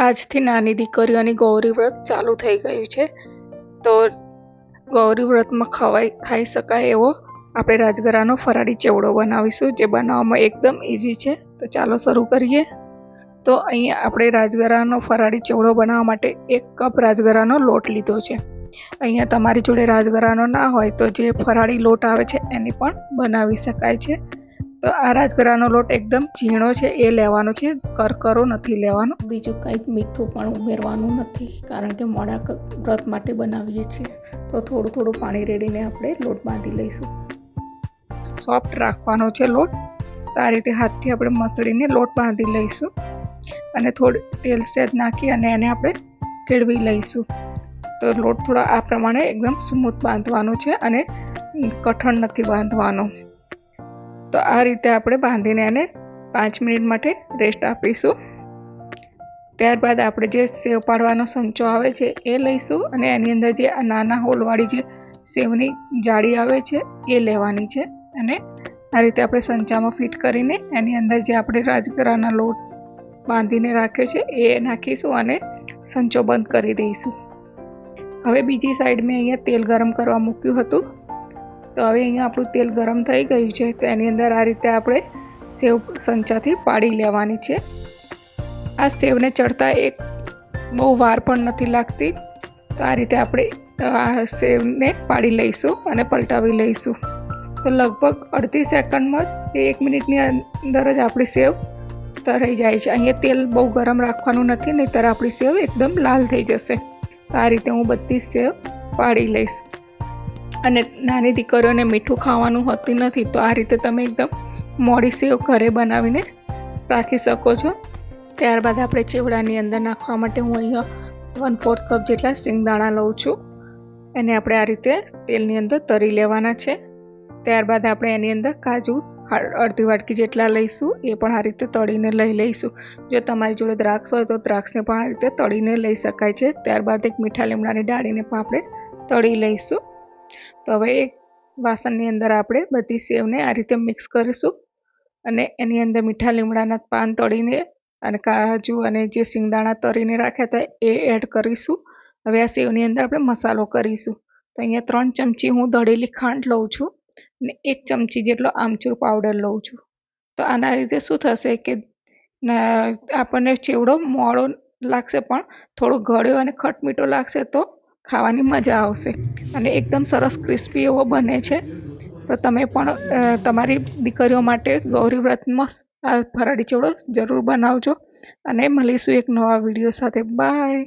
આજથી નાની દીકરીઓની ગૌરી વ્રત ચાલુ થઈ ગયું છે. તો ગૌરી વ્રતમાં ખવાઈ, ખાઈ શકાય એવો આપણે રાજગરાનો ફરાળી ચેવડો બનાવીશું જે બનાવવામાં એકદમ ઇઝી છે. તો ચાલો શરૂ કરીએ. તો અહીંયા આપણે રાજગરાનો ફરાળી ચેવડો બનાવવા માટે એક કપ રાજગરાનો લોટ લીધો છે. અહીંયા તમારી જોડે રાજગરાનો ના હોય તો જે ફરાળી લોટ આવે છે એની પણ બનાવી શકાય છે. તો આ રાજગરાનો લોટ એકદમ ઝીણો છે એ લેવાનો છે. કરકરો નથી લેવાનો. બીજું કંઈક મીઠું પણ ઉમેરવાનું નથી કારણ કે મોડા વ્રત માટે બનાવીએ છીએ. તો થોડું થોડું પાણી રેડીને આપણે લોટ બાંધી લઈશું. સોફ્ટ રાખવાનો છે લોટ. તો આ રીતે હાથથી આપણે મસળીને લોટ બાંધી લઈશું. અને થોડું તેલ સેજ નાખી અને એને આપણે કેળવી લઈશું. તો લોટ થોડો આ પ્રમાણે એકદમ સ્મૂથ બાંધવાનો છે અને કઠણ નથી બાંધવાનો. તો આ રીતે આપણે બાંધીને એને પાંચ મિનિટ માટે રેસ્ટ આપીશું. ત્યારબાદ આપણે જે સેવ પાડવાનો સંચો આવે છે એ લઈશું અને એની અંદર જે આ નાના હોલવાળી જે સેવની જાળી આવે છે એ લેવાની છે અને આ રીતે આપણે સંચામાં ફિટ કરીને એની અંદર જે આપણે રાજગરાના લોટ બાંધીને રાખ્યો છે એ નાખીશું અને સંચો બંધ કરી દઈશું. હવે બીજી સાઈડ મેં અહીંયા તેલ ગરમ કરવા મૂક્યું હતું. તો હવે અહીંયા આપણું તેલ ગરમ થઈ ગયું છે. તો એની અંદર આ રીતે આપણે સેવ સંચાથી પાડી લેવાની છે. આ સેવને ચડતા એક બહુ વાર પણ નથી લાગતી. તો આ રીતે આપણે આ સેવને પાડી લઈશું અને પલટાવી લઈશું. તો લગભગ અડધી સેકન્ડમાં જ એક મિનિટની અંદર જ આપણી સેવ તરાઈ જાય છે. અહીંયા તેલ બહુ ગરમ રાખવાનું નથી, નહીંતર આપણી સેવ એકદમ લાલ થઈ જશે. આ રીતે હું બધી સેવ પાડી લઈશ. અને નાની દીકરીઓને મીઠું ખાવાનું હોતું નથી, તો આ રીતે તમે એકદમ મોડી સેવ ઘરે બનાવીને રાખી શકો છો. ત્યારબાદ આપણે ચેવડાની અંદર નાખવા માટે હું અહીંયા વન ફોર્થ કપ જેટલા સિંગદાણા લઉં છું. એને આપણે આ રીતે તેલની અંદર તરી લેવાના છે. ત્યારબાદ આપણે એની અંદર કાજુ અડધી વાટકી જેટલા લઈશું, એ પણ આ રીતે તળીને લઈ લઈશું. જો તમારી જોડે દ્રાક્ષ હોય તો દ્રાક્ષને પણ આ રીતે તળીને લઈ શકાય છે. ત્યારબાદ એક મીઠા લીમડાની ડાળીને પણ આપણે તળી લઈશું. તો હવે એક વાસણની અંદર આપણે બધી સેવને આ રીતે મિક્સ કરીશું અને એની અંદર મીઠા લીમડાના પાન તળીને અને કાજુ અને જે સિંગદાણા તળીને રાખ્યા હતા એ એડ કરીશું. હવે આ સેવની અંદર આપણે મસાલો કરીશું. તો અહીંયા ત્રણ ચમચી હું દળેલી ખાંડ લઉં છું અને એક ચમચી જેટલો આમચૂર પાવડર લઉં છું. તો આના લીધે શું થશે કે આપણને ચેવડો મોળો લાગશે પણ થોડો ગળ્યો અને ખટમીઠો લાગશે તો ખાવાની મજા આવશે. અને એકદમ સરસ ક્રિસ્પી એવો બને છે. તો તમે પણ તમારી દીકરીઓ માટે ગૌરી વ્રતમાં આ ફરાળી ચેવડો જરૂર બનાવજો. અને મળીશું એક નવા વીડિયો સાથે. બાય